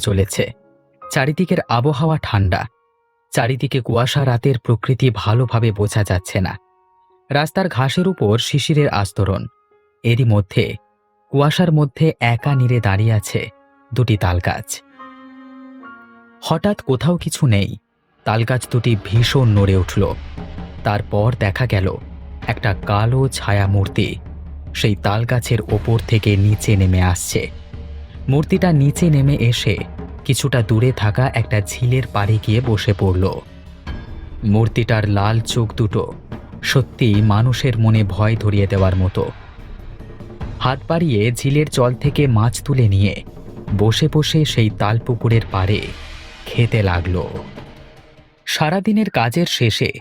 চলেছে। চারিদিকের আবহাওয়া ঠান্ডা। চারিদিকে কুয়াশা রাতের প্রকৃতি ভালোভাবে বোঝা যাচ্ছে না। রাস্তার ঘাসের উপর শিশিরের আস্তরণ। এরই মধ্যে কুয়াশার মধ্যে একা নিরে দাঁড়িয়ে আছে দুটি তালগাছ। হঠাৎ কোথাও কিছু নেই। তালগাছ দুটি ভীষণ নড়ে উঠল। তারপর দেখা গেল একটা কালো ছায়া মূর্তি। সেই তালগাছের ওপর থেকে নিচে নেমে আসছে। মূর্তিটা নিচে নেমে এসে কিছুটা দূরে থাকা একটা ঝিলের পাড়ে গিয়ে বসে পড়ল। মূর্তিটার লাল চোখ দুটো সত্যি মানুষের মনে ভয় ধরিয়ে দেওয়ার মতো। হাত বাড়িয়ে ঝিলের জল থেকে মাছ তুলে নিয়ে বসে বসে সেই তাল পুকুরের পাড়ে খেতে লাগল। সারাদিনের কাজের শেষে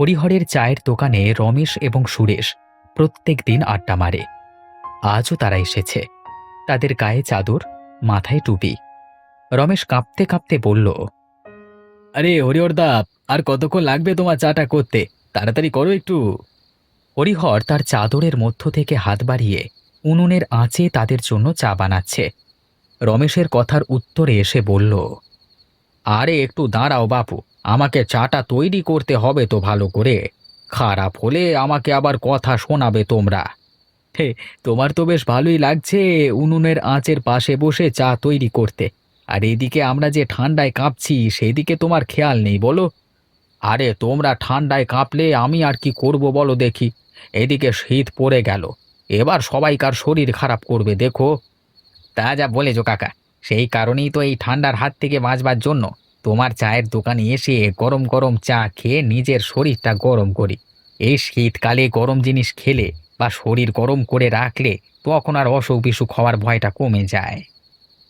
হরিহরের চায়ের দোকানে রমেশ এবং সুরেশ প্রত্যেক দিন আড্ডা মারে। আজও তারা এসেছে। তাদের গায়ে চাদর মাথায় টুপি। রমেশ কাঁপতে কাঁপতে বলল আরে হরিহরদা আর কতক্ষণ লাগবে তোমার চাটা করতে? তাড়াতাড়ি করো একটু। হরিহর তার চাদরের মধ্য থেকে হাত বাড়িয়ে উনুনের আঁচে তাদের জন্য চা বানাচ্ছে। রমেশের কথার উত্তরে এসে বলল আরে একটু দাঁড়াও বাপু আমাকে চাটা তৈরি করতে হবে তো ভালো করে। খারাপ হলে আমাকে আবার কথা শোনাবে তোমরা। হে, তোমার তো বেশ ভালোই লাগছে উনুনের আঁচের পাশে বসে চা তৈরি করতে। আর এদিকে আমরা যে ঠান্ডায় কাঁপছি, সেদিকে তোমার খেয়াল নেই, বলো। আরে, তোমরা ঠান্ডায় কাঁপলে আমি আর কি করব, বলো দেখি। এদিকে শীত পড়ে গেল। এবার সবাইকার শরীর খারাপ করবে, দেখো। তা যা বলেছ, কাকা। সেই কারণেই তো এই ঠান্ডার হাত থেকে বাঁচবার জন্য তোমার চায়ের দোকানে এসে গরম গরম চা খেয়ে নিজের শরীরটা গরম করি। এই শীতকালে গরম জিনিস খেলে বা শরীর গরম করে রাখলে তখন আর অসুখ বিসুখ হওয়ার ভয়টা কমে যায়।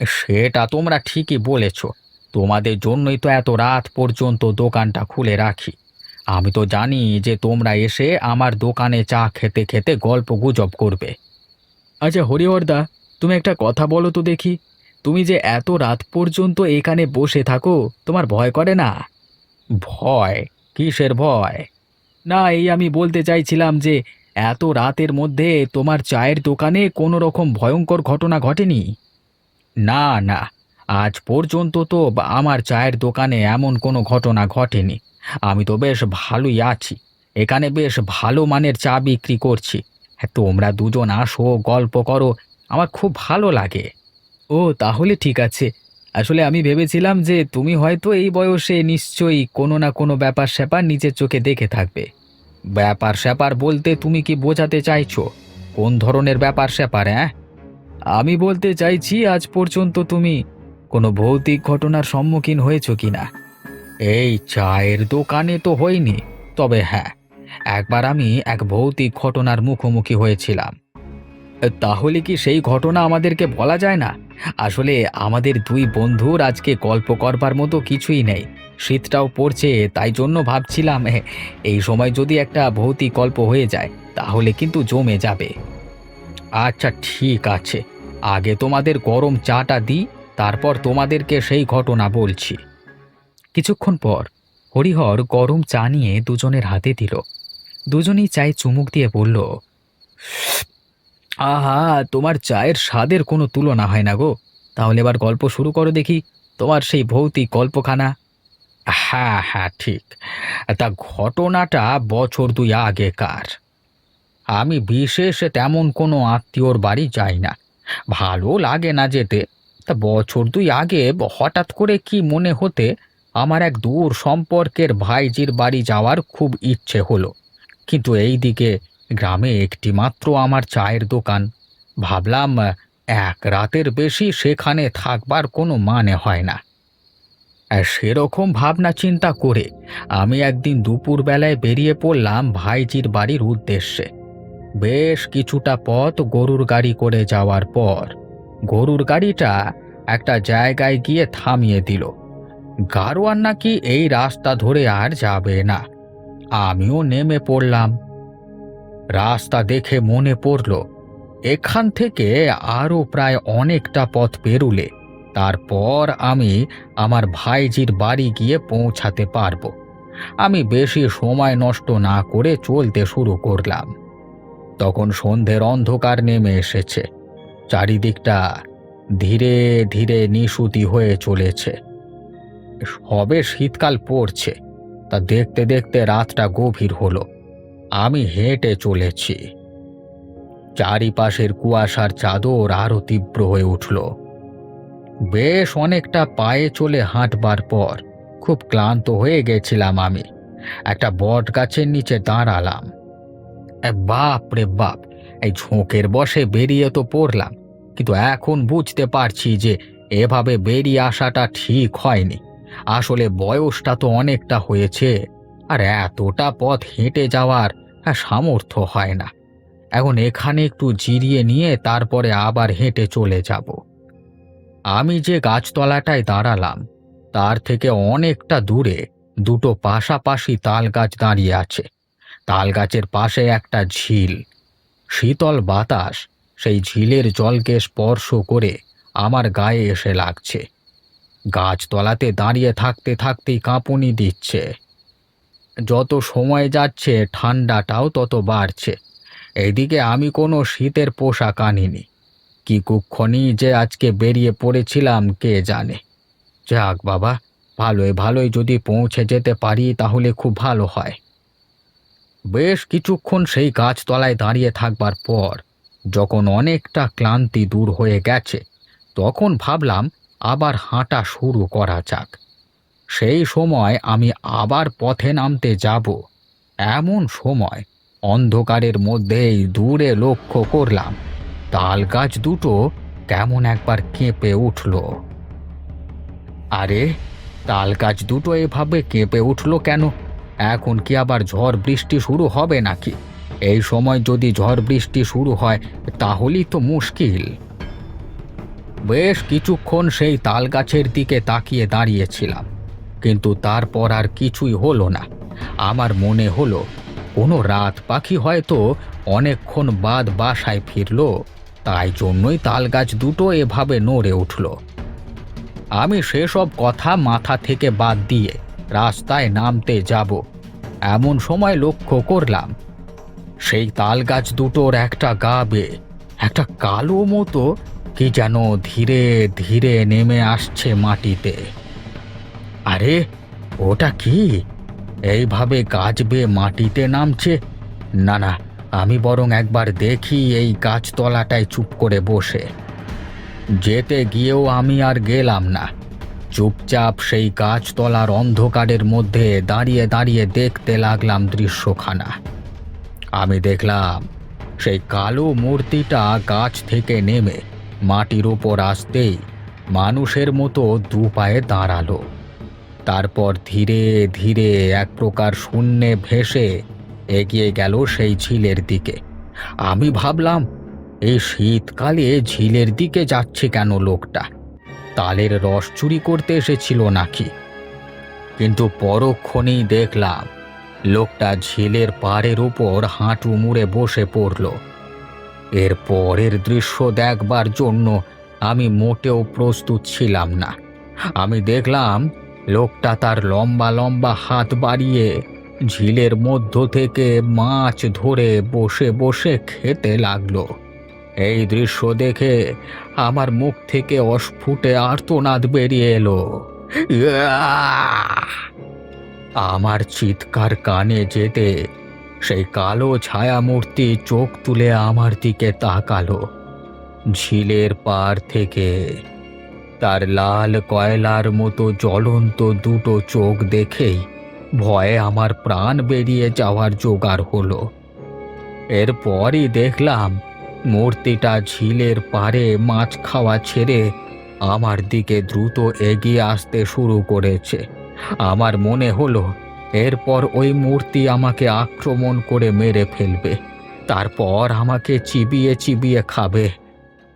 সেটা তোমরা ঠিকই বলেছ। তোমাদের জন্যই তো এত রাত পর্যন্ত দোকানটা খুলে রাখি। আমি তো জানি যে তোমরা এসে আমার দোকানে চা খেতে খেতে গল্প গুজব করবে। আচ্ছা হরিহরদা, তুমি একটা কথা বলো তো দেখি। তুমি যে এত রাত পর্যন্ত এখানে বসে থাকো, তোমার ভয় করে না? ভয়? কিসের ভয়? না, এই আমি বলতে চাইছিলাম যে এত রাতের মধ্যে তোমার চায়ের দোকানে কোনো রকম ভয়ঙ্কর ঘটনা ঘটেনি? না না। আজ পর্যন্ত তো আমার চায়ের দোকানে এমন কোনো ঘটনা ঘটেনি। আমি তো বেশ ভালোই আছি। এখানে বেশ ভালো মানের চা বিক্রি করছি। তোমরা দুজন আসো, গল্প করো। আমার খুব ভালো লাগে। ও, তাহলে ঠিক আছে। আসলে আমি ভেবেছিলাম যে তুমি হয়তো এই বয়সে নিশ্চয়ই কোনো না কোনো ব্যাপার স্যাপার নিজের চোখে দেখে থাকবে। ব্যাপার স্যাপার বলতে তুমি কি বোঝাতে চাইছো? কোন ধরনের ব্যাপার স্যাপার হ্যাঁ আমি বলতে চাইছি আজ পর্যন্ত তুমি কোনো ভৌতিক ঘটনার সম্মুখীন হয়েছো কি না? এই চায়ের দোকানে তো হয়নি, তবে হ্যাঁ একবার আমি এক ভৌতিক ঘটনার মুখোমুখি হয়েছিলাম। তাহলে কি সেই ঘটনা আমাদেরকে বলা যায় না? আসলে আমাদের দুই বন্ধুর আজকে গল্প করবার মতো কিছুই নেই। শীতটাও পড়ছে, তাই জন্য ভাবছিলাম এই সময় যদি একটা ভৌতিক গল্প হয়ে যায়, তাহলে কিন্তু জমে যাবে। আচ্ছা ঠিক আছে। আগে তোমাদের গরম চাটা দিই, তারপর তোমাদেরকে সেই ঘটনা বলছি। কিছুক্ষণ পর হরিহর গরম চা নিয়ে দুজনের হাতে দিল। দুজনেই চায়ে চুমুক দিয়ে বলল আহা, তোমার চায়ের স্বাদের কোনো তুলনা হয় না গো। তাহলে এবার গল্প শুরু করো দেখি, তোমার সেই ভৌতিক গল্পখানা। হ্যাঁ হ্যাঁ ঠিক। তা ঘটনাটা বছর দুই আগেকার। আমি বিশেষ তেমন কোনো আত্মীয়র বাড়ি যাই না। ভালো লাগে না যেতে। তা বছর দুই আগে হঠাৎ করে কি মনে হতে আমার এক দূর সম্পর্কের ভাইজির বাড়ি যাওয়ার খুব ইচ্ছে হলো। কিন্তু এই দিকে গ্রামে একটি মাত্র আমার চায়ের দোকান। ভাবলাম, এক রাতের বেশি সেখানে থাকবার কোনো মানে হয় না। আর সেরকম ভাবনা চিন্তা করে আমি একদিন দুপুরবেলায় বেরিয়ে পড়লাম ভাইজির বাড়ির উদ্দেশ্যে। বেশ কিছুটা পথ গরুর গাড়ি করে যাওয়ার পর গরুর গাড়িটা একটা জায়গায় গিয়ে থামিয়ে দিল। গাড়োয়ান নাকি এই রাস্তা ধরে আর যাবে না। আমিও নেমে পড়লাম। রাস্তা দেখে মনে পড়ল, এখান থেকে আরও প্রায় অনেকটা পথ পেরুলে, তারপর আমি আমার ভাইজির বাড়ি গিয়ে পৌঁছাতে পারব। আমি বেশি সময় নষ্ট না করে চলতে শুরু করলাম। তখন সন্ধ্যের অন্ধকার নেমে এসেছে, চারিদিকটা ধীরে ধীরে নিশুতি হয়ে চলেছে। সবে শীতকাল পড়ছে, তা দেখতে দেখতে রাতটা গভীর হলো। আমি হেঁটে চলেছি। চারিপাশের কুয়াশার চাদর আরও তীব্র হয়ে উঠল। বেশ অনেকটা পায়ে চলে হাঁটবার পর খুব ক্লান্ত হয়ে গেছিলাম আমি। একটা বট গাছের নিচে দাঁড়ালাম। বাপ রে বাপ, এই ঝোঁকের বসে বেরিয়ে তো পড়লাম, কিন্তু এখন বুঝতে পারছি যে এভাবে বেরিয়ে আসাটা ঠিক হয়নি। আসলে বয়সটা তো অনেকটা হয়েছে। আর এতটা পথ হেঁটে যাওয়ার সামর্থ্য হয় না। এখন এখানে একটু জিরিয়ে নিয়ে তারপরে আবার হেঁটে চলে যাব। আমি যে গাছতলাটায় দাঁড়ালাম, তার থেকে অনেকটা দূরে দুটো পাশাপাশি তাল গাছ দাঁড়িয়ে আছে। তাল গাছের পাশে একটা ঝিল। শীতল বাতাস সেই ঝিলের জলকে স্পর্শ করে আমার গায়ে এসে লাগছে। গাছতলাতে দাঁড়িয়ে থাকতে থাকতেই কাঁপুনি দিচ্ছে। যত সময় যাচ্ছে, ঠান্ডাটাও তত বাড়ছে। এদিকে আমি কোনো শীতের পোশাক আনিনি। কি কুক্ষণই যে আজকে বেরিয়ে পড়েছিলাম, কে জানে? যাক বাবা ভালোই ভালোই যদি পৌঁছে যেতে পারি, তাহলে খুব ভালো হয়। বেশ কিছুক্ষণ সেই গাছতলায় দাঁড়িয়ে থাকবার পর, যখন অনেকটা ক্লান্তি দূর হয়ে গেছে, তখন ভাবলাম আবার হাঁটা শুরু করা যাক। সেই সময় আমি আবার পথে নামতে যাব। এমন সময় অন্ধকারের মধ্যেই দূরে লক্ষ্য করলাম তাল গাছ দুটো কেমন একবার কেঁপে উঠল। আরে তাল গাছ দুটো এভাবে কেঁপে উঠল কেন? এখন কি আবার ঝড় বৃষ্টি শুরু হবে নাকি? এই সময় যদি ঝড় বৃষ্টি শুরু হয়, তাহলেই তো মুশকিল। বেশ কিছুক্ষণ সেই তাল গাছের দিকে তাকিয়ে দাঁড়িয়েছিলাম। কিন্তু তারপর আর কিছুই হলো না। আমার মনে হলো, কোনো রাত পাখি হয়তো অনেকক্ষণ বাদ বাসায় ফিরলো, তাই জন্যই তাল গাছ দুটো এভাবে নড়ে উঠল। আমি সেসব কথা মাথা থেকে বাদ দিয়ে রাস্তায় নামতে যাব, এমন সময় লক্ষ্য করলাম, সেই তাল গাছ দুটোর একটা গা বেয়ে একটা কালো মতো, কি যেন ধীরে ধীরে নেমে আসছে মাটিতে। আরে, ওটা কি? এইভাবে গাছ বেয়ে মাটিতে নামছে? না না, আমি বরং একবার দেখি এই গাছতলাটায় চুপ করে বসে। যেতে গিয়েও আমি আর গেলাম না। চুপচাপ সেই গাছতলার অন্ধকারের মধ্যে দাঁড়িয়ে দাঁড়িয়ে দেখতে লাগলাম দৃশ্যখানা। আমি দেখলাম, সেই কালো মূর্তিটা গাছ থেকে নেমে মাটির উপর আসতেই মানুষের মতো দু পায়ে দাঁড়াল। তারপর ধীরে ধীরে এক প্রকার শূন্যে ভেসে এগিয়ে গেল সেই ঝিলের দিকে। আমি ভাবলাম এই শীতকালে ঝিলের দিকে যাচ্ছে কেন লোকটা? তালের রস চুরি করতে এসেছিল নাকি? কিন্তু পরক্ষণেই দেখলাম, লোকটা ঝিলের পাড়ের উপর হাঁটু মুড়ে বসে পড়ল। এর পরের দৃশ্য দেখবার জন্য আমি মোটেও প্রস্তুত ছিলাম না। আমি দেখলাম লোকটা তার লম্বা লম্বা হাত বাড়িয়ে ঝিলের মধ্য থেকে মাছ ধরে বসে বসে খেতে লাগল। এই দৃশ্য দেখে আমার মুখ থেকে অস্ফুটে আর্তনাদ বেরিয়ে এলো। আমার চিৎকার কানে যেতে সেই কালো ছায়ামূর্তি চোখ তুলে আমার দিকে তাকালো। ঝিলের পার থেকে তার লাল কয়লার মতো জ্বলন্ত দুটো চোখ দেখেই ভয়ে আমার প্রাণ বেরিয়ে যাওয়ার জোগাড় হলো। এরপরই দেখলাম মূর্তিটা ঝিলের পাড়ে মাছ খাওয়া ছেড়ে আমার দিকে দ্রুত এগিয়ে আসতে শুরু করেছে। আমার মনে হলো, এরপর ওই মূর্তি আমাকে আক্রমণ করে মেরে ফেলবে, তারপর আমাকে চিবিয়ে চিবিয়ে খাবে।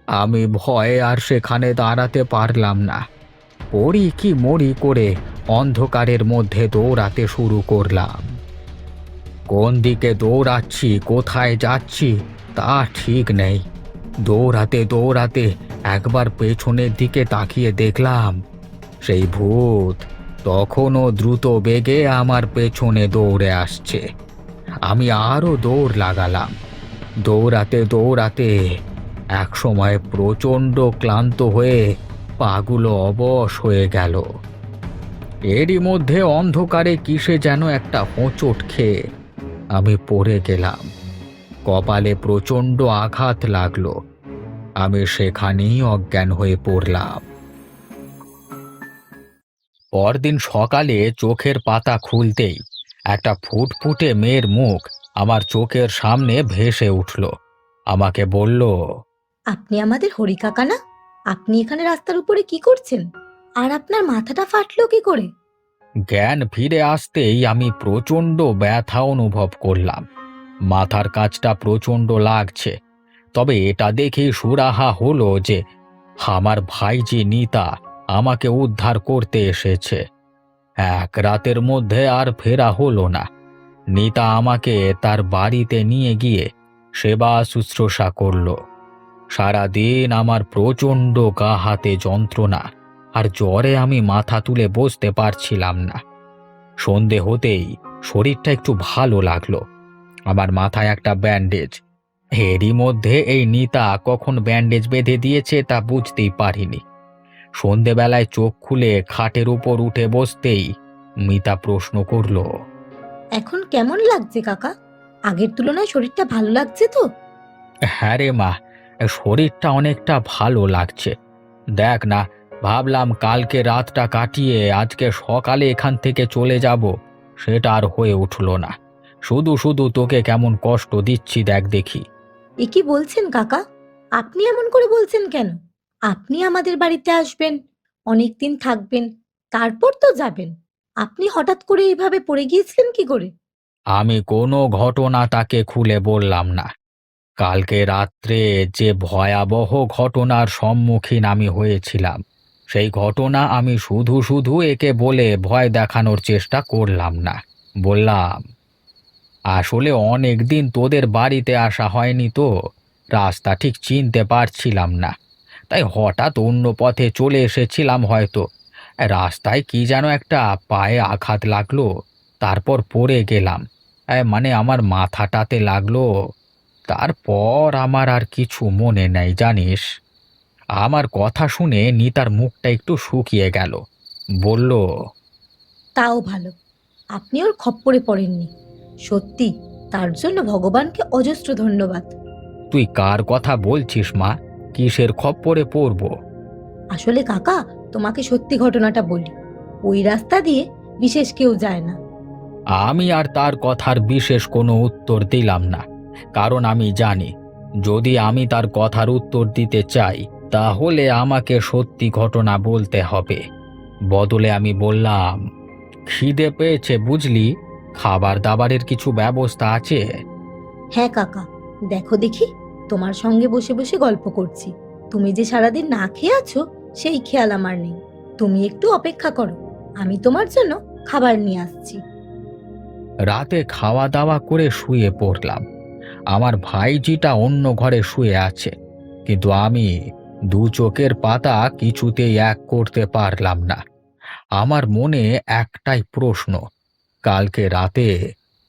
আমি ভয়ে আর সেখানে দাঁড়াতে পারলাম না। পড়ি কি মরি করে অন্ধকারের মধ্যে দৌড়াতে শুরু করলাম। কোন দিকে দৌড়াচ্ছি, কোথায় যাচ্ছি, তা ঠিক নেই। দৌড়াতে দৌড়াতে একবার পেছনের দিকে তাকিয়ে দেখলাম, সেই ভূত তখনও দ্রুত বেগে আমার পেছনে দৌড়ে আসছে। আমি আরও দৌড় লাগালাম। দৌড়াতে দৌড়াতে একসময় প্রচণ্ড ক্লান্ত হয়ে পাগুলো অবশ হয়ে গেল। এরই মধ্যে অন্ধকারে কিসে যেন একটা হোঁচট খেয়ে আমি পড়ে গেলাম। কপালে প্রচণ্ড আঘাত লাগল। আমি সেখানেই অজ্ঞান হয়ে পড়লাম। পরদিন সকালে চোখের পাতা খুলতেই একটা ফুটফুটে মেয়ের মুখ আমার চোখের সামনে ভেসে উঠল। আমাকে বলল আপনি আমাদের হরি কাকা না আপনি এখানে রাস্তার উপরে কি করছেন? আর আপনার মাথাটা ফাটলো কি করে? জ্ঞান ফিরে আসতেই আমি প্রচণ্ড ব্যথা অনুভব করলাম। মাথার কাজটা প্রচণ্ড লাগছে। তবে এটা দেখে সুরাহা হলো যে, আমার ভাই যে নিতা আমাকে উদ্ধার করতে এসেছে। এক রাতের মধ্যে আর ফেরা হলো না। নিতা আমাকে তার বাড়িতে নিয়ে গিয়ে সেবা শুশ্রূষা করল। সারাদিন আমার প্রচণ্ড গা হাতে যন্ত্রণা আর জ্বরে আমি মাথা তুলে বসতে পারছিলাম না। সন্ধে হতেই শরীরটা একটু ভালো লাগল। আমার মাথায় একটা ব্যান্ডেজ। এরই মধ্যে এই নিতা কখন ব্যান্ডেজ বেঁধে দিয়েছে তা বুঝতেই পারিনি। সন্ধেবেলায় চোখ খুলে খাটের উপর উঠে বসতেই মিতা প্রশ্ন করল এখন কেমন লাগছে কাকা? আগের তুলনায় শরীরটা ভালো লাগছে তো? হ্যাঁ রে মা শরীরটা অনেকটা ভালো লাগছে। দেখ না ভাবলাম কালকে রাতটা কাটিয়ে আজকে সকালে এখান থেকে চলে যাব সেটা আর হয়ে উঠল না। শুধু শুধু তোকে কেমন কষ্ট দিচ্ছি দেখ দেখি। এ কি বলছেন কাকা? আপনি এমন করে বলছেন কেন? আপনি আমাদের বাড়িতে আসবেন অনেক দিন থাকবেন তারপর তো যাবেন। আপনি হঠাৎ করে এইভাবে পড়ে গিয়েছিলেন কি করে? আমি কোনো ঘটনা তাকে খুলে বললাম না। কালকে রাত্রে যে ভয়াবহ ঘটনার সম্মুখীন আমি হয়েছিলাম, সেই ঘটনা আমি শুধু শুধু একে বলে ভয় দেখানোর চেষ্টা করলাম না। বললাম, আসলে অনেক দিন তোদের বাড়িতে আসা হয়নি তো, রাস্তা ঠিক চিনতে পারছিলাম না। তাই হঠাৎ অন্য পথে চলে এসেছিলাম হয়তো। রাস্তায় কি যেন একটা পায়ে আঘাত লাগল, তারপর পড়ে গেলাম। মানে আমার মাথাটাতে লাগল তারপর আমার আর কিছু মনে নেই জানিস। আমার কথা শুনে নিতার মুখটা একটু শুকিয়ে গেল। বলল তাও ভালো। আপনি ওর খপ্পরে পড়েননি। সত্যি তার জন্য ভগবানকে অজস্র ধন্যবাদ। তুই কার কথা বলছিস মা? কিসের খপ্পরে পড়ব? আসলে কাকা তোমাকে সত্যি ঘটনাটা বলি। ওই রাস্তা দিয়ে বিশেষ কেউ যায় না। আমি আর তার কথার বিশেষ কোনো উত্তর দিলাম না। কারণ আমি জানি যদি আমি তার কথার উত্তর দিতে চাই তাহলে আমাকে সত্যি ঘটনা বলতে হবে। বদলে আমি বললাম খিদে পেয়েছে বুঝলি? খাবার দাবারের কিছু ব্যবস্থা আছে? হ্যাঁ কাকা দেখো দেখি তোমার সঙ্গে বসে বসে গল্প করছি। তুমি যে সারাদিন না খেয়ে আছো সেই খেয়াল আমার নেই। তুমি একটু অপেক্ষা করো আমি তোমার জন্য খাবার নিয়ে আসছি। রাতে খাওয়া দাওয়া করে শুয়ে পড়লাম। আমার ভাইজিটা অন্য ঘরে শুয়ে আছে, কিন্তু আমি দু চোখের পাতা কিছুতেই এক করতে পারলাম না। আমার মনে একটাই প্রশ্ন, কালকে রাতে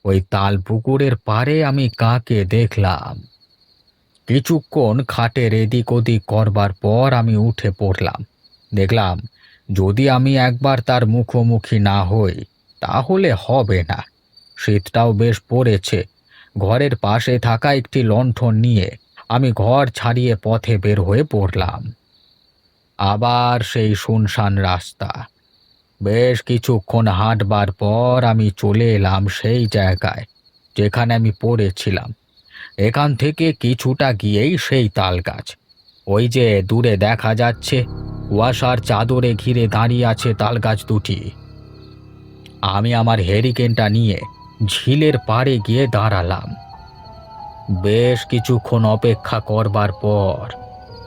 ওই তাল পুকুরের পারে আমি কাকে দেখলাম? কিছুক্ষণ খাটের এদিক ওদিক করবার পর আমি উঠে পড়লাম, দেখলাম যদি আমি একবার তার মুখোমুখি না হই, তাহলে হবে না। শীতটাও বেশ পড়েছে ঘরের পাশে থাকা একটি লণ্ঠন নিয়ে আমি ঘর ছাড়িয়ে পথে বের হয়ে পড়লাম। আবার সেই শুনশান রাস্তা। বেশ কিছুক্ষণ হাঁটবার পর আমি চলে এলাম সেই জায়গায় যেখানে আমি পড়েছিলাম। এখান থেকে কিছুটা গিয়েই সেই তাল গাছ ওই যে দূরে দেখা যাচ্ছে কুয়াশার চাদরে ঘিরে দাঁড়িয়ে আছে তাল গাছ দুটি। আমি আমার হেরিকেনটা নিয়ে ঝিলের পাড়ে গিয়ে দাঁড়ালাম। বেশ কিছুক্ষণ অপেক্ষা করবার পর,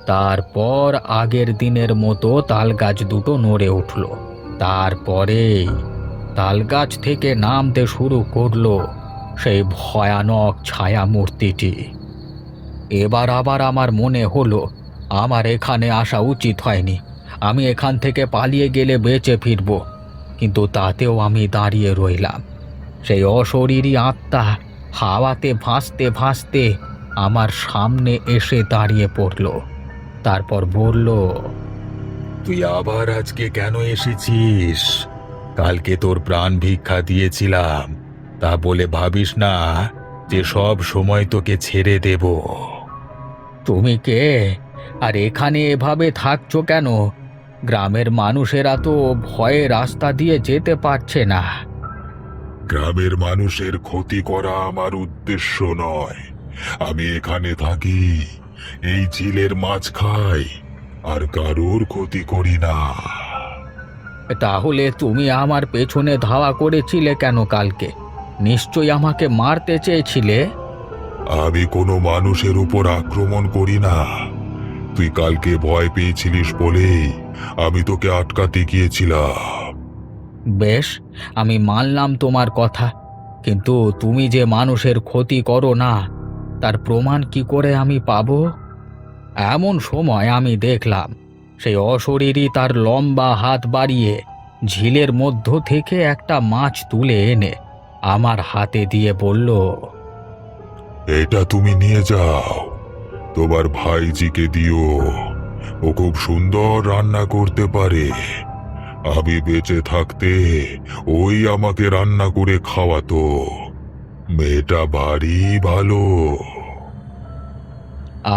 তারপর আগের দিনের মতো তাল গাছ দুটো নড়ে উঠল। তারপরেই তাল গাছ থেকে নামতে শুরু করল সেই ভয়ানক ছায়া মূর্তিটি এবার আবার আমার মনে হলো, আমার এখানে আসা উচিত হয়নি। আমি এখান থেকে পালিয়ে গেলে বেঁচে ফিরব, কিন্তু তাতেও আমি দাঁড়িয়ে রইলাম। সেই অশরীরী আত্মা হাওয়াতে ভাসতে ভাসতে আমার সামনে এসে দাঁড়িয়ে পড়ল। তারপর বলল তুই আবার আজকে কেন এসেছিস? কালকে তোর প্রাণ ভিক্ষা দিয়েছিলাম। তা বলে ভাবিস না যে সব সময় তোকে ছেড়ে দেব। তুমি কে? আর এখানে এভাবে থাকছো কেন? গ্রামের মানুষেরা তো ভয়ে রাস্তা দিয়ে যেতে পারছে না। গ্রামের মানুষের ক্ষতি করা আমার উদ্দেশ্য নয়। আমি এখানে থাকি এই ঝিলের মাছ খাই আর কারোর ক্ষতি করি না। তাহলে তুমি আমার পেছনে ধাওয়া করেছিলে কেন কালকে? নিশ্চয়ই আমাকে মারতে চেয়েছিলে। আমি কোনো মানুষের উপর আক্রমণ করি না। তুই কালকে ভয় পেয়েছিলিস বলেই আমি তোকে আটকাতে গিয়েছিলাম। বেশ, আমি মানলাম তোমার কথা, কিন্তু তুমি যে মানুষের ক্ষতি করো না, তার প্রমাণ কি করে আমি পাব? এমন সময় আমি দেখলাম, সেই অশরীরই তার লম্বা হাত বাড়িয়ে ঝিলের মধ্য থেকে একটা মাছ তুলে এনে আমার হাতে দিয়ে বলল, এটা তুমি নিয়ে যাও, তোমার ভাইজিকে দিও। ও খুব সুন্দর রান্না করতে পারে। আমি বেঁচে থাকতে ওই আমাকে রান্না করে খাওয়াতো। মেয়েটা বাড়ি ভালো।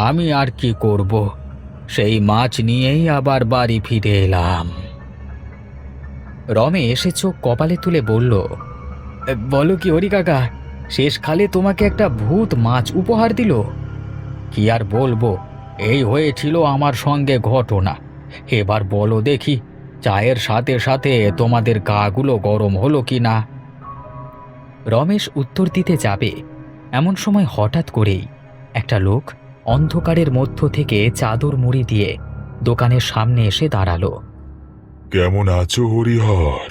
আমি আর কি করব? সেই মাছ নিয়েই আবার বাড়ি ফিরে এলাম। রমেশ চোখ কপালে তুলে বলল, বলো কি হরি কাকা শেষকালে তোমাকে একটা ভূত মাছ উপহার দিল? কি আর বলব, এই হয়েছিল আমার সঙ্গে ঘটনা। এবার বলো দেখি চায়ের সাথে সাথে তোমাদের গাগুলো গরম হলো কি না? রমেশ উত্তর দিতে যাবে। এমন সময় হঠাৎ করেই একটা লোক অন্ধকারের মধ্য থেকে চাদর মুড়ি দিয়ে দোকানের সামনে এসে দাঁড়াল। কেমন আছো হরিহর?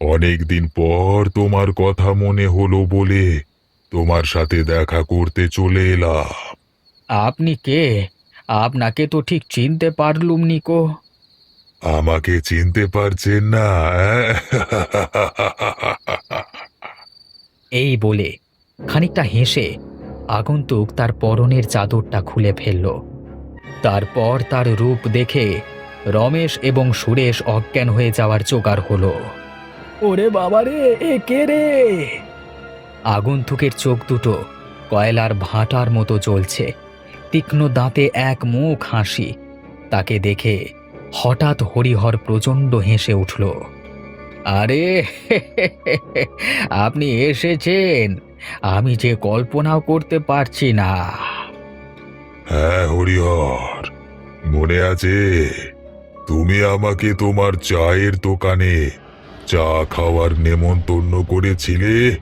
অনেকদিন পর তোমার কথা মনে হলো বলে তোমার সাথে দেখা করতে চলে এলাম। আপনি কে? আপনাকে তো ঠিক চিনতে পারলুম নিকো আমাকে চিনতে পারছেন না এই বলে খানিকটা হেসে আগন্তুক তার পরনের চাদরটা খুলে ফেলল। তারপর তার রূপ দেখে রমেশ এবং সুরেশ অজ্ঞান হয়ে যাওয়ার জোগাড় হলো। ওরে বাবারে এ কে রে? আগন্তুকের চোখ দুটো কয়লার ভাটার মতো চলছে তীক্ষ্ণ দাঁতে এক মুখ হাসি তাকে দেখে হঠাৎ হরিহর প্রচণ্ড হেসে উঠল, আরে, আপনি এসেছেন। আমি যে কল্পনাও করতে পারছি না। হ্যাঁ হরিহর, মনে আছে? তুমি আমাকে তোমার চায়ের দোকানে চা খাওয়ার নেমন্তন্ন করেছিলে।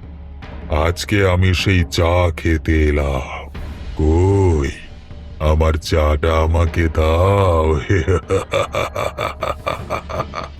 আজকে আমি সেই চা খেতে এলাম। কই আমার চাটা আমাকে দাও।